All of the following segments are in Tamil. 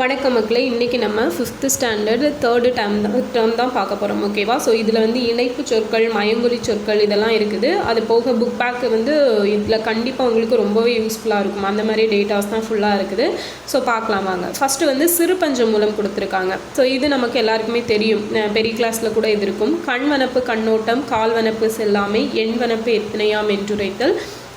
வணக்கம் மக்களே இன்றைக்கி நம்ம ஃபிஃப்த்து ஸ்டாண்டர்ட் தேர்டு டேம் தான் டேர்ம் தான் பார்க்க போகிறோம் ஓகேவா ஸோ இதில் வந்து இணைப்பு சொற்கள் மயங்குழி சொற்கள் இதெல்லாம் இருக்குது. அது போக புக் பேக் வந்து இதில் கண்டிப்பாக உங்களுக்கு ரொம்பவே யூஸ்ஃபுல்லாக இருக்கும். அந்த மாதிரி டேட்டாஸ் தான் ஃபுல்லாக இருக்குது. ஸோ பார்க்கலாம் வாங்க. ஃபஸ்ட்டு வந்து சிறு பஞ்சம் மூலம் கொடுத்துருக்காங்க. ஸோ இது நமக்கு எல்லாருக்குமே தெரியும். பெரிய கிளாஸில் கூட இது இருக்கும். கண்வனப்பு கண்ணோட்டம் கால்வனப்பு செல்லாமை எண்வனப்பு எத்தனையாம் என்றுரைத்தல்.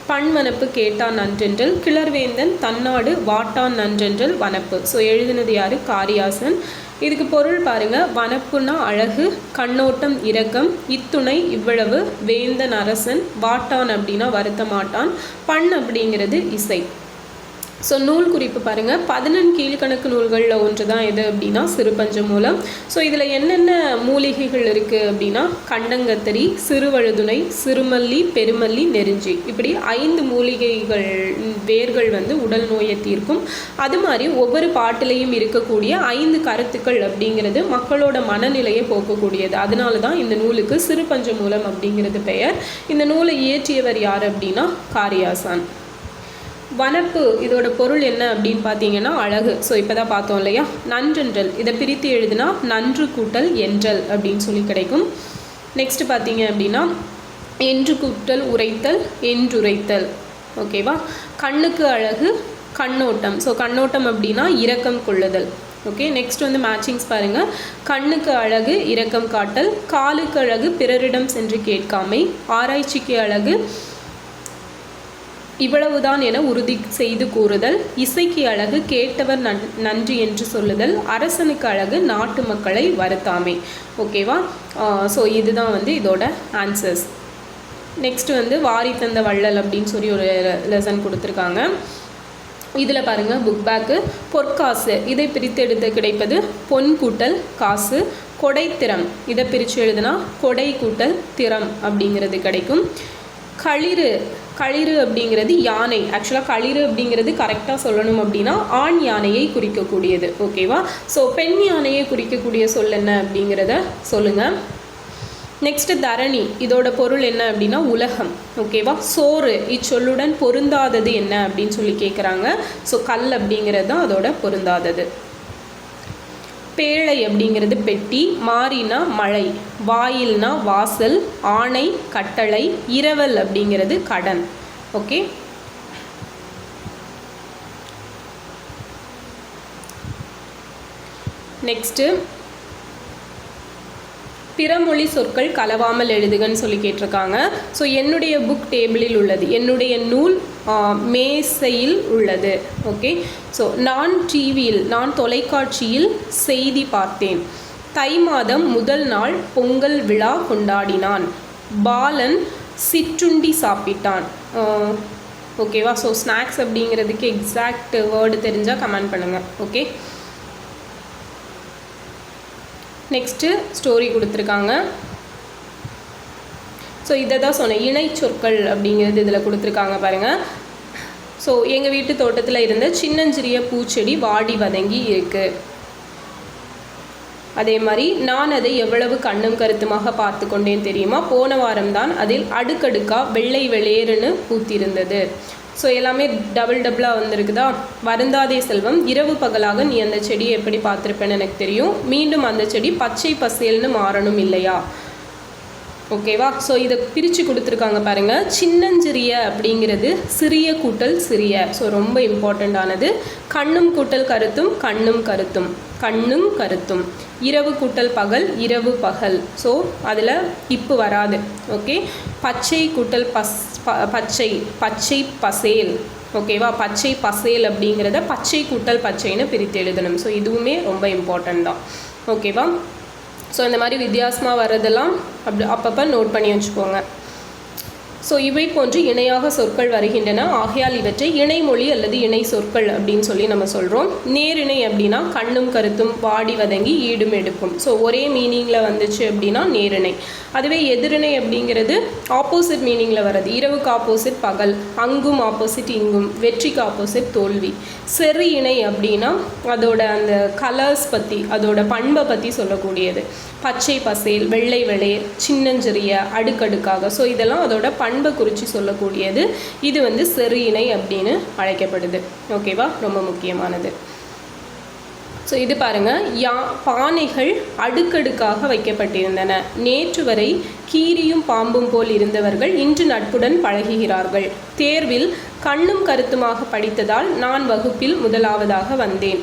பண்வனப்பு கேட்டான் நன்றென்றல் கிளர்வேந்தன் தன்னாடு வாட்டான் நன்றென்றல் வனப்பு. ஸோ எழுதினது யாரு? காரியாசன். இதுக்கு பொருள் பாருங்க வனப்புனா அழகு கண்ணோட்டம் இரக்கம் இத்துணை இவ்வளவு வேந்தன் அரசன் வாட்டான் அப்படின்னா வருத்த மாட்டான் பண் அப்படிங்கிறது இசை. ஸோ நூல் குறிப்பு பாருங்கள் பதினெண் கீழ்கணக்கு நூல்களில் ஒன்று தான் எது அப்படின்னா சிறுபஞ்ச மூலம். ஸோ இதில் என்னென்ன மூலிகைகள் இருக்குது அப்படின்னா கண்டங்கத்தரி சிறுவழுதுணை சிறுமல்லி பெருமல்லி நெருஞ்சி. இப்படி ஐந்து மூலிகைகள் வேர்கள் வந்து உடல் நோயை தீர்க்கும். அது மாதிரி ஒவ்வொரு பாட்டிலையும் இருக்கக்கூடிய ஐந்து கருத்துக்கள் அப்படிங்கிறது மக்களோட மனநிலையை போக்கக்கூடியது. அதனால தான் இந்த நூலுக்கு சிறுபஞ்ச மூலம் அப்படிங்கிறது பெயர். இந்த நூலை இயற்றியவர் யார் அப்படின்னா காரியாசான். வனப்பு இதோட பொருள் என்ன அப்படின்னு பார்த்தீங்கன்னா அழகு. ஸோ இப்போ தான் பார்த்தோம் இல்லையா? நன்றென்றல். இதை பிரித்து எழுதுனா நன்று கூட்டல் என்றல் அப்படின்னு சொல்லி கிடைக்கும். நெக்ஸ்ட் பார்த்தீங்க அப்படின்னா என்று கூட்டல் உரைத்தல் என்றுரைத்தல். ஓகேவா கண்ணுக்கு அழகு கண்ணோட்டம். ஸோ கண்ணோட்டம் அப்படின்னா இரக்கம் கொள்ளுதல். ஓகே நெக்ஸ்ட் வந்து மேட்சிங்ஸ் பாருங்கள் கண்ணுக்கு அழகு இரக்கம் காட்டல். காலுக்கு அழகு பிறரிடம் சென்று கேட்காமை. ஆராய்ச்சிக்கு அழகு இவ்வளவுதான் என உறுதி செய்து கூறுதல். இசைக்கு அழகு கேட்டவர் நன் நன்றி என்று சொல்லுதல். அரசனுக்கு அழகு நாட்டு மக்களை வருத்தாமை. ஓகேவா? ஸோ இதுதான் வந்து இதோட ஆன்சர்ஸ் நெக்ஸ்ட் வந்து வாரி தந்த வள்ளல் அப்படின்னு சொல்லி ஒரு லெசன் கொடுத்துருக்காங்க. இதில் பாருங்கள் புக் பேக்கு பொற்காசு இதை பிரித்தெடுத்து கிடைப்பது பொன் கூட்டல் காசு கொடைத்திறம் இதை பிரித்து எழுதுனா கொடை கூட்டல் திறம் அப்படிங்கிறது கிடைக்கும். களிறு களிறு அப்படிங்கிறது யானை. ஆக்சுவலாக களிறு அப்படிங்கிறது கரெக்டாக சொல்லணும் அப்படின்னா ஆண் யானையை குறிக்கக்கூடியது. ஓகேவா ஸோ பெண் யானையை குறிக்கக்கூடிய சொல் என்ன அப்படிங்கிறத சொல்லுங்கள் நெக்ஸ்ட் தரணி. இதோட பொருள் என்ன அப்படின்னா உலகம். ஓகேவா சோறு. இச்சொல்லுடன் பொருந்தாதது என்ன அப்படின்னு சொல்லி கேட்குறாங்க ஸோ கல் அப்படிங்கிறது தான் அதோட பொருந்தாதது. பேழை அப்படிங்கிறது பெட்டி மாறினா மழை வாயில்னா வாசல் ஆணை கட்டளை இரவல் அப்படிங்கிறது கடன். ஓகே? நெக்ஸ்ட்டு பிறமொழி சொற்கள் கலவாமல் எழுதுகன்னு சொல்லி கேட்டிருக்காங்க. ஸோ என்னுடைய புக் டேபிளில் உள்ளது. என்னுடைய நூல் மேசையில் உள்ளது. ஓகே? ஸோ நான் டிவியில் நான் தொலைக்காட்சியில் செய்தி பார்த்தேன். தை மாதம் முதல் நாள் பொங்கல் விழா கொண்டாடினான். பாலன் சிற்றுண்டி சாப்பிட்டான். ஓகேவா? ஸோ ஸ்நாக்ஸ் அப்படிங்கிறதுக்கு எக்ஸாக்ட் வேர்டு தெரிஞ்சால் கமெண்ட் பண்ணுங்கள் ஓகே? நெக்ஸ்ட்டு ஸ்டோரி கொடுத்துருக்காங்க. ஸோ இதை தான் சொன்னேன். இணை சொற்கள் அப்படிங்கிறது இதில் கொடுத்துருக்காங்க பாருங்கள் ஸோ எங்கள் வீட்டு தோட்டத்தில் இருந்த சின்னஞ்சிறிய பூச்செடி வாடி வதங்கி இருக்குது அதே மாதிரி நான் அதை எவ்வளவு கண்ணும் கருத்துமாக பார்த்து கொண்டேன் தெரியுமா? போன வாரம்தான் அதில் அடுக்கடுக்காக வெள்ளை வெளியேறுன்னு பூத்திருந்தது. ஸோ எல்லாமே டபுள் டபுளாக வந்திருக்குதா? வருந்தாதே செல்வம் இரவு பகலாக நீ அந்த செடியை எப்படி பார்த்துருப்பேன்னு எனக்கு தெரியும். மீண்டும் அந்த செடி பச்சை பசேல்னு மாறணும் இல்லையா? ஓகேவா ஸோ இதை பிரித்து கொடுத்துருக்காங்க பாருங்கள் சின்னஞ்சிறிய அப்படிங்கிறது சிறிய கூட்டல் சிறிய. ஸோ ரொம்ப இம்பார்ட்டண்ட்டானது கண்ணும் கூட்டல் கருத்தும் கண்ணும் கருத்தும். கண்ணும் கருத்தும். இரவு கூட்டல் பகல் இரவு பகல். ஸோ அதில் இப்போ வராது. ஓகே பச்சை கூட்டல் பஸ் ப பச்சை பச்சை பசேல். ஓகேவா பச்சை பசேல் அப்படிங்கிறத பச்சை கூட்டல் பச்சைன்னு பிரித்து எழுதணும். ஸோ இதுவுமே ரொம்ப இம்பார்ட்டண்ட் தான். ஓகேவா ஸோ இந்த மாதிரி வித்தியாசமாக வர்றதெல்லாம் அப்படி அப்பப்போ நோட் பண்ணி வச்சுக்கோங்க. ஸோ இவை போன்று இணையாக சொற்கள் வருகின்றன. ஆகையால் இவற்றை இணைமொழி அல்லது இணை சொற்கள் அப்படின்னு சொல்லி நம்ம சொல்கிறோம் நேரிணை அப்படின்னா கண்ணும் கருத்தும் வாடி வதங்கி ஈடும் எடுக்கும் ஸோ ஒரே மீனிங்கில் வந்துச்சு அப்படின்னா நேரிணை. அதுவே எதிரிணை அப்படிங்கிறது ஆப்போசிட் மீனிங்கில் வர்றது. இரவுக்கு ஆப்போசிட் பகல் அங்கும் ஆப்போசிட் இங்கும் வெற்றிக்கு ஆப்போசிட் தோல்வி. செறி இணை அப்படின்னா அதோட அந்த கலர்ஸ் பற்றி அதோட பண்பை பற்றி சொல்லக்கூடியது. பச்சை பசேல் வெள்ளை வெளேர் சின்னஞ்சிறிய அடுக்கடுக்காக. ஸோ இதெல்லாம் அதோட பண் பண்பை குறித்து சொல்லக்கூடியது. இது வந்து செறியினை அப்படின்னு அழைக்கப்படுது. ஓகேவா ரொம்ப முக்கியமானது. ஸோ இது பாருங்க. யா பானைகள் அடுக்கடுக்காக வைக்கப்பட்டிருந்தன. நேற்று வரை கீரியும் பாம்பும் போல் இருந்தவர்கள் இன்று நட்புடன் பழகுகிறார்கள். தேர்வில் கண்ணும் கருத்துமாக படித்ததால் நான் வகுப்பில் முதலாவதாக வந்தேன்.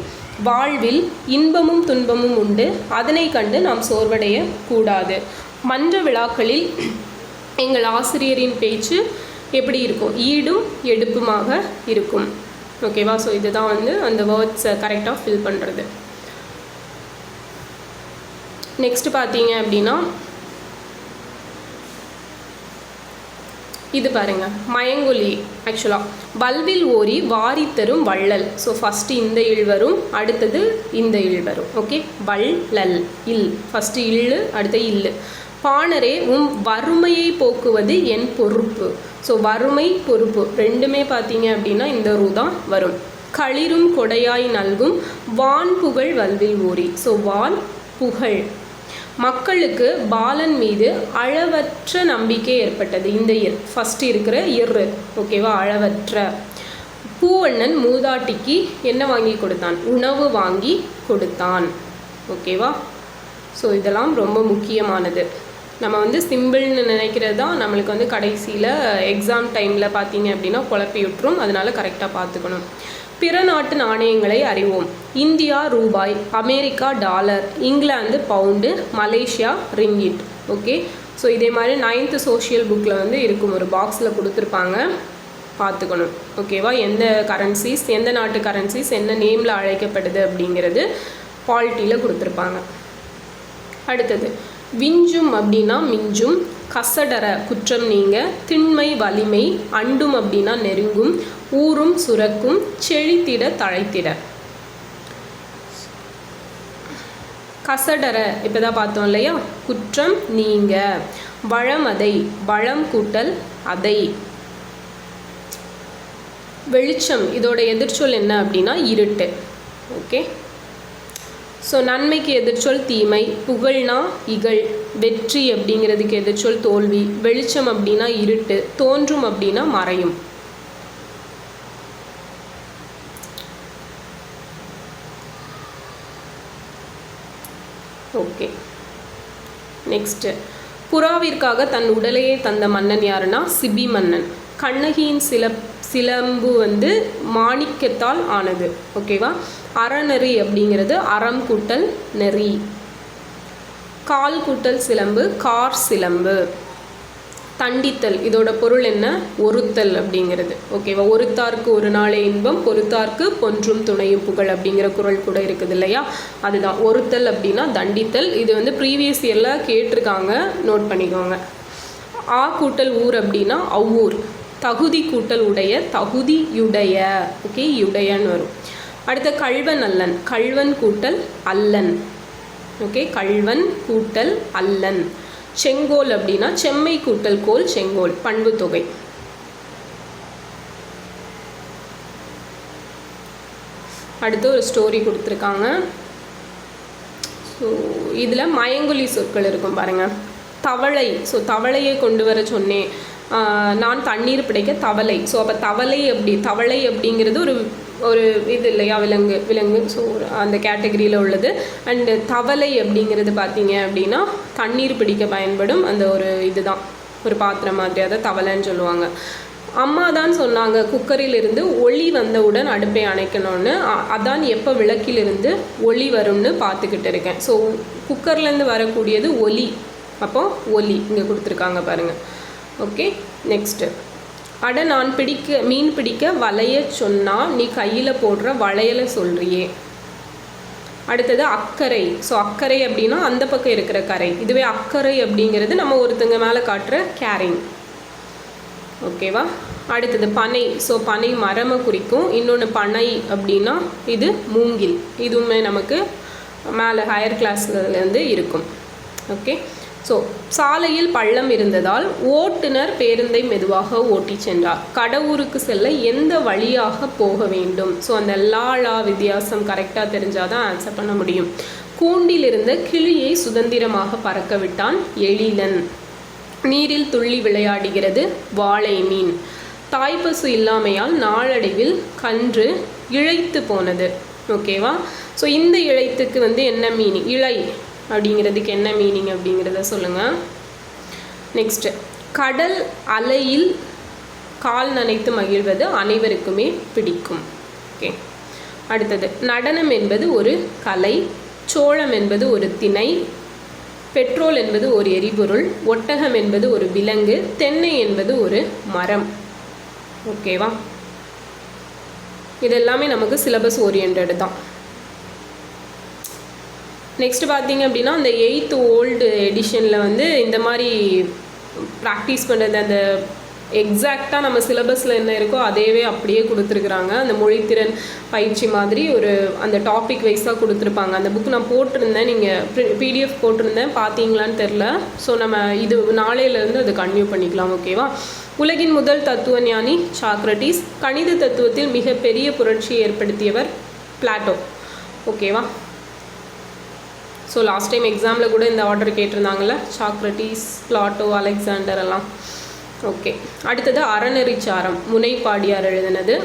வாழ்வில் இன்பமும் துன்பமும் உண்டு. அதனை கண்டு நாம் சோர்வடைய கூடாது. மன்ற விழாக்களில் எங்கள் ஆசிரியரின் பேச்சு எப்படி இருக்கும்? ஈடும் எடுப்புமாக இருக்கும். ஓகேவா ஸோ இதுதான் வந்து அந்த வேர்ட்ஸை கரெக்டாக ஃபில் பண்ணுறது நெக்ஸ்ட் பார்த்தீங்க அப்படின்னா இது பாருங்க. மயங்கொலி ஆக்சுவலாக வல்வில் ஓரி வாரி தரும் வள்ளல். ஸோ ஃபஸ்ட்டு இந்த இல் வரும் அடுத்தது இந்த இல் வரும். ஓகே வள்ளல் இல். ஃபஸ்ட்டு இல் அடுத்த இல்லு பாணரே உம் வறுமையை போக்குவது என் பொறுப்பு. ஸோ வறுமை பொறுப்பு ரெண்டுமே பார்த்தீங்க அப்படின்னா இந்த ரூ தான் வரும். களிரும் கொடையாய் நல்கும் வான் புகழ் வல்வில் ஊறி. ஸோ வான் புகழ். மக்களுக்கு பாலன் மீது அளவற்ற நம்பிக்கை ஏற்பட்டது. இந்த இயர். ஃபஸ்ட் இருக்கிற இயர் ஓகேவா அளவற்ற. பூவண்ணன் மூதாட்டிக்கு என்ன வாங்கி கொடுத்தான்? உணவு வாங்கி கொடுத்தான். ஓகேவா ஸோ இதெல்லாம் ரொம்ப முக்கியமானது. நம்ம வந்து சிம்பிள்னு நினைக்கிறது தான் நம்மளுக்கு வந்து கடைசியில் எக்ஸாம் டைமில் பார்த்தீங்க அப்படின்னா குழப்பி விட்டுரும் அதனால கரெக்டாக பார்த்துக்கணும். பிற நாட்டு நாணயங்களை அறிவோம். இந்தியா ரூபாய் America dollar England pound Malaysia ringgit. Okay so இதே மாதிரி நைன்த்து சோஷியல் புக்கில் வந்து இருக்கும். ஒரு பாக்ஸில் கொடுத்துருப்பாங்க. பார்த்துக்கணும். ஓகேவா எந்த கரன்சிஸ் எந்த நாட்டு கரன்சிஸ் என்ன நேமில் அழைக்கப்படுது அப்படிங்கிறது பாலிட்டியில் கொடுத்துருப்பாங்க. அடுத்தது விஞ்சும் அப்படின்னா மிஞ்சும் கசடர குற்றம் நீங்க திண்மை வலிமை அண்டும் அப்படின்னா நெருங்கும் ஊறும் சுரக்கும் செழித்திட தழைத்திட. கசடர இப்போ தான் பார்த்தோம் இல்லையா? குற்றம் நீங்க வளமதை வளம் கூட்டல் அதை. வெளிச்சம் இதோட எதிர்ச்சொல் என்ன அப்படின்னா இருட்டு. ஓகே? ஸோ நன்மைக்கு எதிர்ச்சொல் தீமை புகழ்னா இகழ். வெற்றி அப்படிங்கிறதுக்கு எதிர்ச்சொல் தோல்வி. வெளிச்சம் அப்படின்னா இருட்டு. தோன்றும் அப்படின்னா மறையும். ஓகே. நெக்ஸ்ட்டு. புறாவிற்காக தன் உடலையே தந்த மன்னன் யாருன்னா? சிபி மன்னன். கண்ணகியின் சில சிலம்பு வந்து மாணிக்கத்தால் ஆனது. ஓகேவா அறநெறி அப்படிங்கிறது அறம் கூட்டல் நெறி. கால் கூட்டல் சிலம்பு கார் சிலம்பு. தண்டித்தல் இதோட பொருள் என்ன? ஒருத்தல் அப்படிங்கிறது. ஓகேவா ஒருத்தார்க்கு ஒரு நாளே இன்பம் பொறுத்தார்க்கு பொன்றும் துணையும் புகழ் அப்படிங்கிற குரல் கூட இருக்குது இல்லையா? அதுதான். ஒருத்தல் அப்படின்னா தண்டித்தல். இது வந்து ப்ரீவியஸ் இயரில் கேட்டிருக்காங்க. நோட் பண்ணிக்கோங்க. ஆ கூட்டல் ஊர் அப்படின்னா அவ்வூர். தகுதி கூட்டல் உடைய தகுதியுடைய ஓகே யுடையன்னு வரும். அடுத்த கல்வன் அல்லன். கல்வன் கூட்டல் அல்லன். ஓகே கல்வன் கூட்டல் அல்லன். செங்கோல் அப்படின்னா செம்மை கூட்டல் கோல் செங்கோல் பண்பு தொகை. அடுத்து ஒரு ஸ்டோரி கொடுத்துருக்காங்க. ஸோ இதில் மயங்குலி சொற்கள் இருக்கும் பாருங்கள் தவளை. ஸோ தவளையை கொண்டு வர சொன்னேன். நான் தண்ணீர் பிடிக்க தவளை. ஸோ அப்போ தவளை அப்படி தவளை அப்படிங்கிறது ஒரு ஒரு இது இல்லையா? விலங்கு விலங்கு. ஸோ அந்த கேட்டகரியில் உள்ளது. அண்டு தவளை அப்படிங்கிறது பார்த்தீங்க அப்படின்னா தண்ணீர் பிடிக்க பயன்படும் அந்த ஒரு இதுதான். ஒரு பாத்திரம் மாதிரி அதை தவளைன்னு சொல்லுவாங்க. அம்மா தான் சொன்னாங்க குக்கரிலிருந்து ஒளி வந்தவுடன் அடுப்பை அணைக்கணும்னு. அதான் எப்போ விளக்கிலிருந்து ஒளி வரும்னு பார்த்துக்கிட்டு இருக்கேன். ஸோ குக்கர்லேருந்து வரக்கூடியது ஒலி. அப்போ ஒலி இங்கே கொடுத்துருக்காங்க பாருங்கள் ஓகே நெக்ஸ்ட்டு அட நான் பிடிக்க மீன் பிடிக்க வலைய சொன்னால் நீ கையில் போடுற வளையலை சொல்கிறியே அடுத்தது அக்கறை. ஸோ அக்கறை அப்படின்னா அந்த பக்கம் இருக்கிற கரை இதுவே அக்கறை அப்படிங்கிறது நம்ம ஒருத்தங்க மேலே காட்டுற கேரிங் ஓகேவா அடுத்தது பனை. ஸோ பனை மரமை குறிக்கும். இன்னொன்று பனை அப்படின்னா இது மூங்கில். இதுவுமே நமக்கு மேலே ஹையர் கிளாஸ்லேருந்து இருக்கும். ஓகே ஸோ சாலையில் பள்ளம் இருந்ததால் ஓட்டுநர் பேருந்தை மெதுவாக ஓட்டி சென்றார். கடவுருக்கு செல்ல எந்த வழியாக போக வேண்டும்? ஸோ அந்த லாலா வித்தியாசம் கரெக்டாக தெரிஞ்சால் தான் ஆன்சர் பண்ண முடியும். கூண்டிலிருந்த கிளியை சுதந்திரமாக பறக்க விட்டான் எழிலன். நீரில் துள்ளி விளையாடுகிறது வாழை மீன். தாய்ப்பசு இல்லாமையால் நாளடைவில் கன்று இழைத்து போனது. ஓகேவா ஸோ இந்த இழைத்துக்கு வந்து என்ன மீனிங் இழை அப்படிங்கிறதுக்கு என்ன மீனிங் அப்படிங்கிறத சொல்லுங்கள் நெக்ஸ்ட்டு கடல் அலையில் கால் நனைத்து மகிழ்வது அனைவருக்குமே பிடிக்கும். ஓகே அடுத்தது நடனம் என்பது ஒரு கலை சோளம் என்பது ஒரு திணை பெட்ரோல் என்பது ஒரு எரிபொருள் ஒட்டகம் என்பது ஒரு விலங்கு தென்னை என்பது ஒரு மரம். ஓகேவா இதெல்லாமே நமக்கு சிலபஸ் ஓரியன்ட் தான். நெக்ஸ்ட் பார்த்தீங்க அப்படின்னா அந்த எயித்து ஓல்டு எடிஷனில் வந்து இந்த மாதிரி ப்ராக்டிஸ் பண்ணுறது அந்த எக்ஸாக்டாக நம்ம சிலபஸில் என்ன இருக்கோ அதேவே அப்படியே கொடுத்துருக்குறாங்க. அந்த மொழித்திறன் பயிற்சி மாதிரி ஒரு அந்த டாபிக் வைஸாக கொடுத்துருப்பாங்க. அந்த புக் நான் போட்டிருந்தேன் நீங்கள் பிடிஎஃப் போட்டிருந்தேன். பார்த்தீங்களான்னு தெரில ஸோ நம்ம இது நாளையிலேருந்து அதை கன்டினியூ பண்ணிக்கலாம் ஓகேவா உலகின் முதல் தத்துவ ஞானி சாக்ரட்டிஸ் கணித தத்துவத்தில் மிகப்பெரிய புரட்சியை ஏற்படுத்தியவர் பிளாட்டோ ஓகேவா ஸோ லாஸ்ட் டைம் எக்ஸாமில் கூட இந்த ஆர்டர் கேட்டிருந்தாங்கல்ல சாக்ரட்டிஸ் பிளாட்டோ அலெக்சாண்டர் எல்லாம். ஓகே அடுத்தது அறநெறிச்சாரம் முனைப்பாடியார் எழுதினது.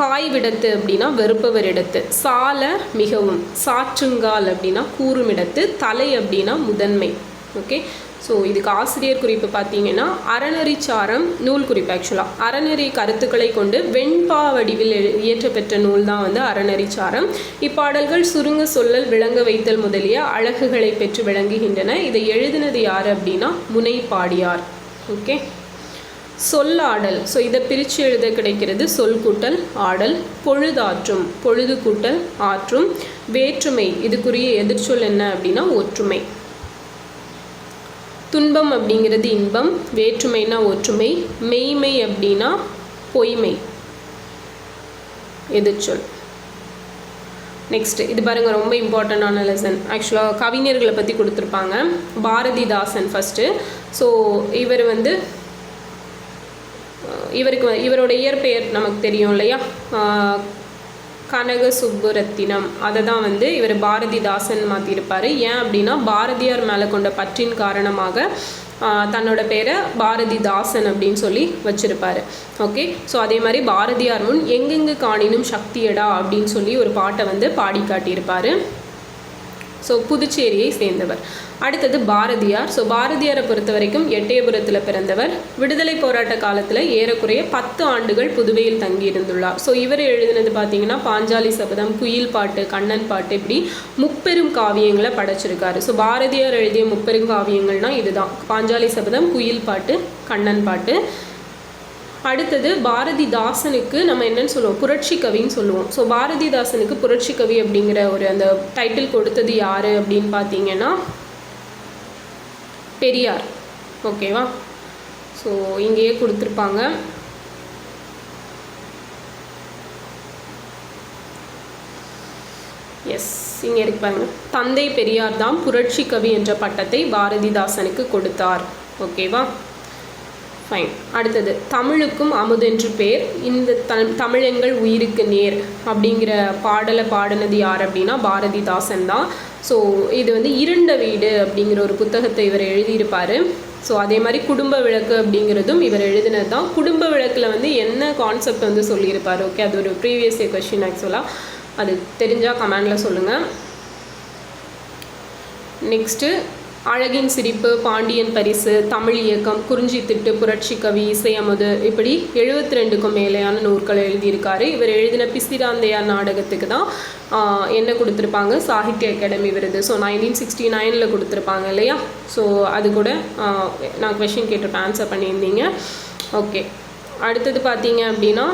காய் விடத்து அப்படின்னா வெறுப்பவரிடத்து சால மிகவும் சாற்றுங்கால் அப்படின்னா கூறுமிடத்து தலை அப்படின்னா முதன்மை. ஓகே ஸோ இதுக்கு ஆசிரியர் குறிப்பு பார்த்தீங்கன்னா அறநெறிச்சாரம் நூல் குறிப்பு ஆக்சுவலாக அறநெறி கருத்துக்களை கொண்டு வெண்பா வடிவில் எழு- இயற்றப்பெற்ற நூல் தான் வந்து அறநெறிச்சாரம். இப்பாடல்கள் சுருங்க சொல்லல் விளங்க வைத்தல் முதலிய அழகுகளை பெற்று விளங்குகின்றன. இதை எழுதினது யார் அப்படின்னா முனைப்பாடியார். ஓகே? சொல்லாடல். ஸோ இதை பிரித்து எழுத கிடைக்கிறது சொல் கூட்டல் ஆடல் பொழுதாற்றும். பொழுது கூட்டல் ஆற்றும். வேற்றுமை. இதுக்குரிய எதிர்ச்சொல் என்ன அப்படின்னா ஒற்றுமை. துன்பம் அப்படிங்கிறது இன்பம் வேற்றுமைனா ஒற்றுமை மெய்மை அப்படின்னா பொய்மை. எதிர்ச்சொல். நெக்ஸ்ட் இது பாருங்க ரொம்ப இம்பார்ட்டண்டான லெசன் ஆக்சுவலாக கவிஞர்களை பற்றி கொடுத்துருப்பாங்க. பாரதிதாசன் ஃபஸ்ட்டு ஸோ இவர் வந்து இவருக்கு இவரோட இயற்பெயர் நமக்கு தெரியும் இல்லையா? கனக சுப்புரத்தினம் அதை தான் வந்து இவர் பாரதிதாசன் மாற்றிருப்பார் ஏன் அப்படின்னா பாரதியார் மேலே கொண்ட பற்றின் காரணமாக தன்னோட பேரை பாரதிதாசன் அப்படின்னு சொல்லி வச்சிருப்பாரு. ஓகே? ஸோ அதே மாதிரி பாரதியார் முன் எங்கெங்கு காணினும் சக்தியடா அப்படின்னு சொல்லி ஒரு பாட்டை வந்து பாடி காட்டியிருப்பார். ஸோ புதுச்சேரியை சேர்ந்தவர். அடுத்தது பாரதியார். ஸோ பாரதியாரை பொறுத்த வரைக்கும் எட்டயபுரத்தில் பிறந்தவர். விடுதலை போராட்ட காலத்தில் ஏறக்குறைய பத்து ஆண்டுகள் புதுவையில் தங்கியிருந்துள்ளார். ஸோ இவர் எழுதினது பார்த்தீங்கன்னா பாஞ்சாலி சபதம் குயில் பாட்டு கண்ணன் பாட்டு இப்படி முப்பெரும் காவியங்களை படைச்சிருக்காரு. ஸோ பாரதியார் எழுதிய முப்பெரும் காவியங்கள்னா இதுதான். பாஞ்சாலி சபதம் குயில் பாட்டு கண்ணன் பாட்டு. அடுத்தது பாரதிதாசனுக்கு நம்ம என்னன்னு சொல்லுவோம் புரட்சி கவின்னு சொல்லுவோம். ஸோ பாரதிதாசனுக்கு புரட்சி கவி அப்படிங்கிற ஒரு அந்த டைட்டில் கொடுத்தது யார் அப்படின்னு பார்த்தீங்கன்னா பெரியார். ஓகேவா ஸோ இங்கேயே கொடுத்துருப்பாங்க. எஸ் இங்கே இருக்கு பாருங்க. தந்தை பெரியார் தான் புரட்சி கவி என்ற பட்டத்தை பாரதிதாசனுக்கு கொடுத்தார். ஓகேவா ஃபைன் அடுத்தது தமிழுக்கும் அமுதென்று பேர். இந்த த தமிழெங்கள் உயிருக்கு நேர் அப்படிங்கிற பாடலை பாடினது யார் அப்படின்னா பாரதிதாசன் தான். ஸோ இது வந்து இருண்ட வீடு அப்படிங்கிற ஒரு புத்தகத்தை இவர் எழுதியிருப்பார். ஸோ அதே மாதிரி குடும்ப விளக்கு அப்படிங்கிறதும் இவர் எழுதினது தான். குடும்ப விளக்கில் வந்து என்ன கான்செப்ட் வந்து சொல்லியிருப்பார்? ஓகே அது ஒரு ப்ரீவியஸ் இயர் கொஷின் ஆக்சுவலாக அது தெரிஞ்சால் கமெண்டில் சொல்லுங்கள் நெக்ஸ்ட்டு அழகின் சிரிப்பு பாண்டியன் பரிசு தமிழ் இயக்கம் குறிஞ்சி திட்டு புரட்சி கவி இசையமுது இப்படி எழுபத்தி ரெண்டுக்கும் மேலேயான நூல்களை எழுதியிருக்காரு. இவர் எழுதின பிசிராந்தையார் நாடகத்துக்கு தான் என்ன கொடுத்துருப்பாங்க? சாகித்ய அகாடமி விருது. ஸோ நைன்டீன் சிக்ஸ்டி நைனில் கொடுத்துருப்பாங்க இல்லையா? ஸோ அது கூட நான் கொஷின் கேட்டிருப்பேன் ஆன்சர் பண்ணியிருந்தீங்க. ஓகே அடுத்தது பார்த்தீங்க அப்படின்னா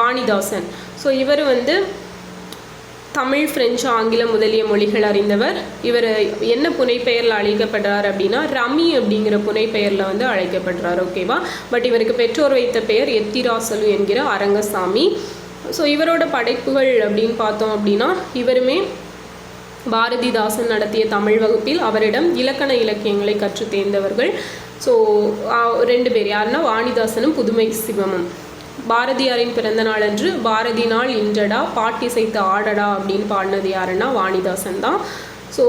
வாணிதாசன். ஸோ இவர் வந்து தமிழ் பிரெஞ்சு ஆங்கிலம் முதலிய மொழிகள் அறிந்தவர். இவர் என்ன புனைப்பெயரில் அழைக்கப்படுறார் அப்படின்னா ரமி அப்படிங்கிற புனைப்பெயரில் வந்து அழைக்கப்படுறார் ஓகேவா பட் இவருக்கு பெற்றோர் வைத்த பெயர் எத்திராசலு என்கிற அரங்கசாமி. ஸோ இவரோட படைப்புகள் அப்படின்னு பார்த்தோம் அப்படின்னா இவருமே பாரதிதாசன் நடத்திய தமிழ் வகுப்பில் அவரிடம் இலக்கண இலக்கியங்களை கற்று தேர்ந்தவர்கள். ஸோ ரெண்டு பேர் யாருன்னா வாணிதாசனும் புதுமை சிவமும். பாரதியாரின் பிறந்த அன்று பாரதி நாள் இன்றடா பாட்டிசைத்து ஆடடா அப்படின்னு பாடினது யாருன்னா வாணிதாசன் தான். ஸோ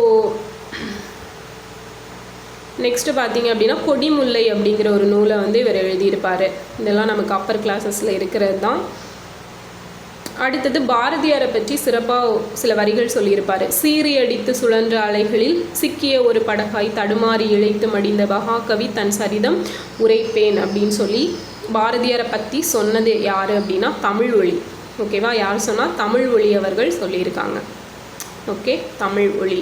நெக்ஸ்ட்டு பார்த்தீங்க அப்படின்னா கொடிமுல்லை அப்படிங்கிற ஒரு நூலை வந்து இவர் எழுதியிருப்பார். இதெல்லாம் நமக்கு அப்பர் கிளாஸஸில் இருக்கிறது தான். அடுத்தது பாரதியாரை பற்றி சிறப்பாக சில வரிகள் சொல்லியிருப்பார். சீறியடித்து சுழன்ற அலைகளில் சிக்கிய ஒரு படகாய் தடுமாறி இழைத்து மடிந்த மகாகவி தன் சரிதம் உரைப்பேன் அப்படின்னு சொல்லி பாரதியாரை பற்றி சொன்னது யார் அப்படின்னா தமிழ் ஒளி. ஓகேவா யார் சொன்னால் தமிழ் ஒளி அவர்கள் சொல்லியிருக்காங்க. ஓகே தமிழ் ஒளி.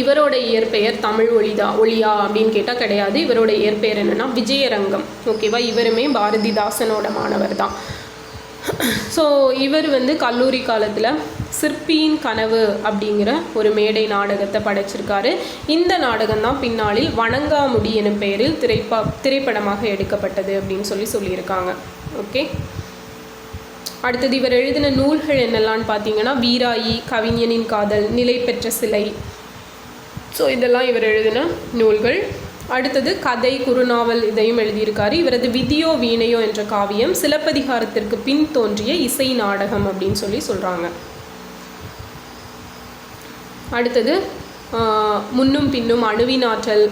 இவரோட இயற்பெயர் தமிழ் ஒளிதா ஒளியா அப்படின்னு கேட்டால் கிடையாது. இவரோட இயற்பெயர் என்னன்னா விஜயரங்கம். ஓகேவா இவருமே பாரதிதாசனோட மாணவர் தான் ஸோ இவர் வந்து கல்லூரி காலத்தில் சிற்பியின் கனவு அப்படிங்கிற ஒரு மேடை நாடகத்தை படைச்சிருக்காரு. இந்த நாடகம் தான் பின்னாளில் வணங்காமுடி எனும் பெயரில் திரைப்பா திரைப்படமாக எடுக்கப்பட்டது அப்படின்னு சொல்லி சொல்லியிருக்காங்க. ஓகே அடுத்தது இவர் எழுதின நூல்கள் என்னெல்லாம்னு பார்த்தீங்கன்னா வீராயி கவிஞனின் காதல் நிலை பெற்ற சிலை. ஸோ இதெல்லாம் இவர் எழுதின நூல்கள். அடுத்தது கதை குறுநாவல் இதையும் எழுதியிருக்காரு. இவரது விதியோ வீணையோ என்ற காவியம் சிலப்பதிகாரத்திற்கு பின் தோன்றிய இசை நாடகம் அப்படின்னு சொல்லி சொல்கிறாங்க அடுத்தது முன்னும் பின்னும் அணுவின் ஆற்றல்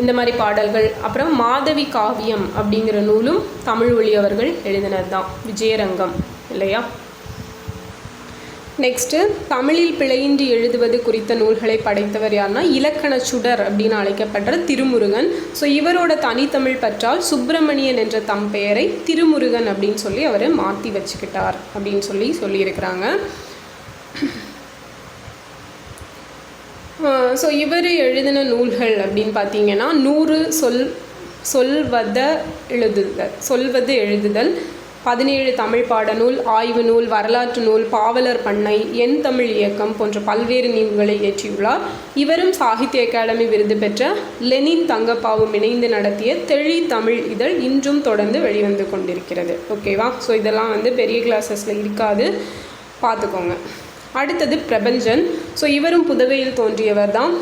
இந்த மாதிரி பாடல்கள் அப்புறம் மாதவி காவியம் அப்படிங்கிற நூலும் தமிழ் ஒளி அவர்கள் எழுதினது தான் விஜயரங்கம் இல்லையா? நெக்ஸ்ட்டு தமிழில் பிழையின்றி எழுதுவது குறித்த நூல்களை படைத்தவர் யாருன்னா இலக்கண சுடர் அப்படின்னு அழைக்கப்பட்ட திருமுருகன். ஸோ இவரோட தனித்தமிழ் பற்றால் சுப்பிரமணியன் என்ற தம் பெயரை திருமுருகன் அப்படின்னு சொல்லி அவர் மாற்றி வச்சுக்கிட்டார் அப்படின்னு சொல்லி சொல்லியிருக்கிறாங்க. ஸோ இவர் எழுதின நூல்கள் அப்படின்னு பார்த்தீங்கன்னா நூறு சொல் சொல்வத எழுதுதல் சொல்வது எழுதுதல் பதினேழு தமிழ் பாடநூல் ஆய்வு நூல் வரலாற்று நூல் பாவலர் பண்ணை என் தமிழ் இயக்கம் போன்ற பல்வேறு நூல்களை இயற்றியுள்ளார். இவரும் சாகித்ய அகாடமி விருது பெற்ற லெனின் தங்கப்பாவும் இணைந்து நடத்திய தெளி தமிழ் இதழ் இன்றும் தொடர்ந்து வெளிவந்து கொண்டிருக்கிறது. ஓகேவா ஸோ இதெல்லாம் வந்து பெரிய கிளாஸஸில் இருக்காது. பார்த்துக்கோங்க. அடுத்தது பிரபஞ்சன். ஸோ இவரும் புதுவையில் தோன்றியவர் தான்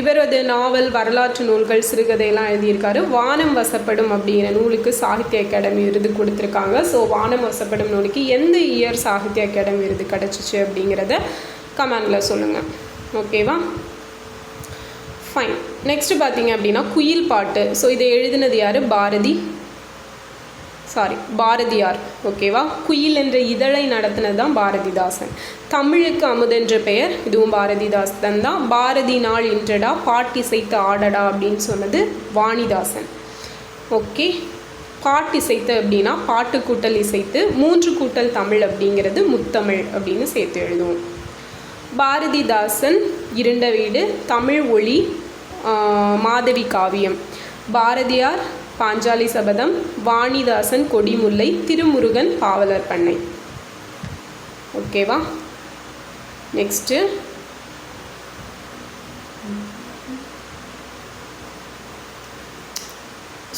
இவரது நாவல் வரலாற்று நூல்கள் சிறுகதையெல்லாம் எழுதியிருக்காரு. வானம் வசப்படும் அப்படிங்கிற நூலுக்கு சாகித்ய அகாடமி விருது கொடுத்துருக்காங்க. ஸோ வானம் வசப்படும் நூலுக்கு எந்த இயர் சாகித்ய அகாடமி விருது கிடச்சிச்சு அப்படிங்கிறத கமெண்டில் சொல்லுங்கள் ஓகேவா ஃபைன் நெக்ஸ்ட்டு பார்த்தீங்க அப்படின்னா குயில் பாட்டு. ஸோ இதை எழுதினது யார்? பாரதி. சாரி பாரதியார். ஓகேவா குயில் என்ற இதழை நடத்தினது தான் பாரதிதாசன். தமிழுக்கு அமுதென்ற பெயர் இதுவும் பாரதிதாசன் தான். பாரதி நாள் இன்றடா பாட்டிசைத்து ஆடடா அப்படின்னு சொன்னது வாணிதாசன். ஓகே பாட்டிசைத்து அப்படின்னா பாட்டு கூட்டல் இசைத்து மூன்று கூட்டல் தமிழ் அப்படிங்கிறது முத்தமிழ் அப்படின்னு சேர்த்து எழுதுவோம். பாரதிதாசன் இருண்ட வீடு தமிழ் ஒளி மாதவி காவியம். பாரதியார் பாஞ்சாலி சபதம் வாணிதாசன் கொடிமுல்லை திருமுருகன் பாவலர் பண்ணை. ஓகேவா நெக்ஸ்ட்டு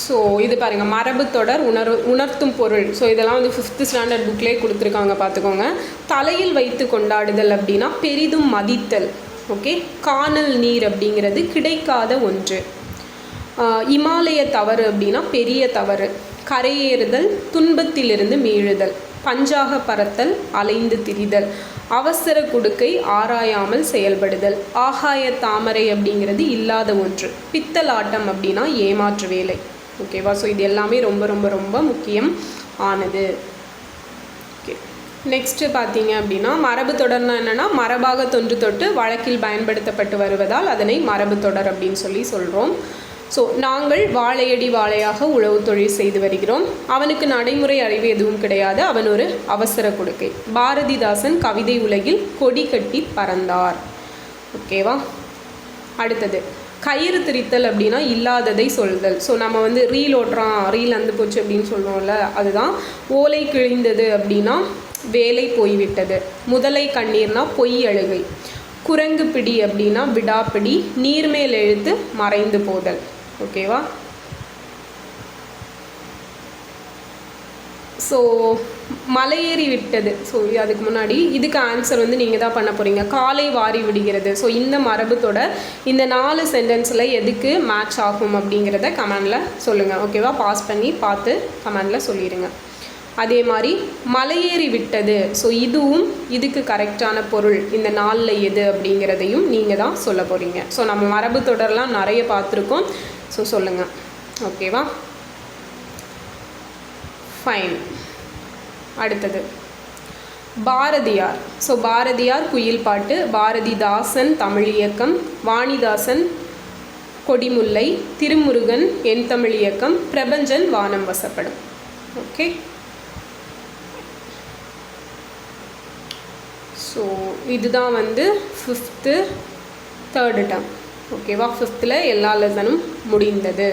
ஸோ இது பாருங்கள் மரபு தொடர் உணர்வு உணர்த்தும் பொருள். ஸோ இதெல்லாம் வந்து ஃபிஃப்த்து ஸ்டாண்டர்ட் புக்லேயே கொடுத்துருக்காங்க பார்த்துக்கோங்க தலையில் வைத்து கொண்டாடுதல் அப்படின்னா பெரிதும் மதித்தல் ஓகே காணல் நீர் அப்படிங்கிறது கிடைக்காத ஒன்று. இமாலய தவறு அப்படின்னா பெரிய தவறு. கரையேறுதல் துன்பத்திலிருந்து மீழுதல். பஞ்சாக பறத்தல் அலைந்து திரிதல். அவசர குடுக்கை ஆராயாமல் செயல்படுதல். ஆகாய தாமரை அப்படிங்கிறது இல்லாத ஒன்று. பித்தலாட்டம் அப்படின்னா ஏமாற்று வேலை. ஓகேவா ஸோ இது எல்லாமே ரொம்ப ரொம்ப ரொம்ப முக்கியம் ஆனது. ஓகே நெக்ஸ்ட்டு பார்த்தீங்க அப்படின்னா மரபு தொடர்னா என்னென்னா மரபாக தொன்று தொட்டு வழக்கில் பயன்படுத்தப்பட்டு வருவதால் அதனை மரபு தொடர் அப்படின்னு சொல்லி சொல்கிறோம் ஸோ நாங்கள் வாழையடி வாழையாக உழவு தொழில் செய்து வருகிறோம். அவனுக்கு நடைமுறை அறிவு எதுவும் கிடையாது. அவன் ஒரு அவசர கொடுக்கை. பாரதிதாசன் கவிதை உலகில் கொடி கட்டி பறந்தார். ஓகேவா அடுத்தது. கயிறு திரித்தல் அப்படின்னா இல்லாததை சொல்தல். ஸோ நம்ம வந்து ரீல் ஓட்டுறான் ரீல் அந்து போச்சு அப்படின்னு சொல்லுவோம்ல அதுதான். ஓலை கிழிந்தது அப்படின்னா வேலை போய்விட்டது. முதலை கண்ணீர்னா பொய் அழுகை. குரங்கு பிடி அப்படின்னா விடாப்பிடி நீர்மேல் எழுத்து மறைந்து போதல். ஓகேவா? ஸோ மலையேறி விட்டது. ஸோ அதுக்கு முன்னாடி. இதுக்கு ஆன்சர் வந்து நீங்கள் தான் பண்ண போகிறீங்க காலை வாரி விடுகிறது. ஸோ இந்த மரபுத்தோட இந்த நாலு சென்டென்ஸில் எதுக்கு மேட்ச் ஆகும் அப்படிங்கிறத கமெண்டில் சொல்லுங்கள் ஓகேவா? பாஸ் பண்ணி பார்த்து கமெண்டில் சொல்லிடுங்க. அதே மாதிரி மலையேறி விட்டது. ஸோ இதுவும் இதுக்கு கரெக்டான பொருள். இந்த நாளில் எது அப்படிங்கிறதையும் நீங்கள் தான் சொல்ல போகிறீங்க ஸோ நம்ம மரபு தொடர்லாம் நிறைய பார்த்துருக்கோம். ஸோ சொல்லுங்கள் ஓகேவா ஃபைன் அடுத்தது. பாரதியார். ஸோ பாரதியார் குயில் பாட்டு பாரதிதாசன் தமிழ் இயக்கம் வாணிதாசன் கொடிமுல்லை திருமுருகன் என் தமிழ் இயக்கம் பிரபஞ்சன் வானம் வசப்படும். ஓகே ஸோ இதுதான் வந்து ஃபிஃப்த்து தேர்டு டேம் ஓகேவா ஃபிஃப்த்தில் எல்லா லெசனும் முடிந்தது.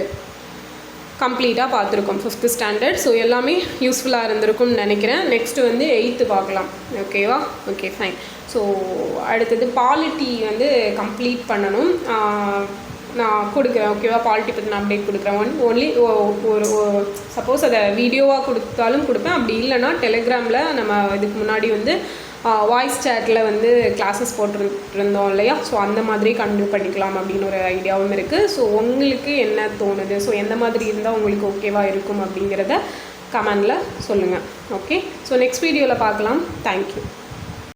கம்ப்ளீட்டாக பார்த்துருக்கோம் ஃபிஃப்த்து ஸ்டாண்டர்ட் ஸோ எல்லாமே யூஸ்ஃபுல்லாக இருந்திருக்கும்னு நினைக்கிறேன். நெக்ஸ்ட்டு வந்து எயித்து பார்க்கலாம். ஓகேவா ஓகே ஃபைன் ஸோ அடுத்தது பாலிட்டி வந்து கம்ப்ளீட் பண்ணணும். நான் கொடுக்குறேன். ஓகேவா பாலிட்டி பற்றி நான் அப்டேட் கொடுக்குறேன். ஒன் ஒன்லி ஒரு சப்போஸ் அதை வீடியோவாக கொடுத்தாலும் கொடுப்பேன். அப்படி இல்லைன்னா டெலிகிராமில் நம்ம இதுக்கு முன்னாடி வந்து வாய்ஸ் சேட்டில் வந்து கிளாஸஸ் போட்டுருந்தோம் இல்லையா? ஸோ அந்த மாதிரி கண்டினியூ பண்ணிக்கலாம் அப்படின்னு ஒரு ஐடியாவும் இருக்குது ஸோ உங்களுக்கு என்ன தோணுது? ஸோ எந்த மாதிரி இருந்தால் உங்களுக்கு ஓகேவாக இருக்கும் அப்படிங்கிறத கமெண்டில் சொல்லுங்கள் ஓகே ஸோ நெக்ஸ்ட் வீடியோவில் பார்க்கலாம். தேங்க்யூ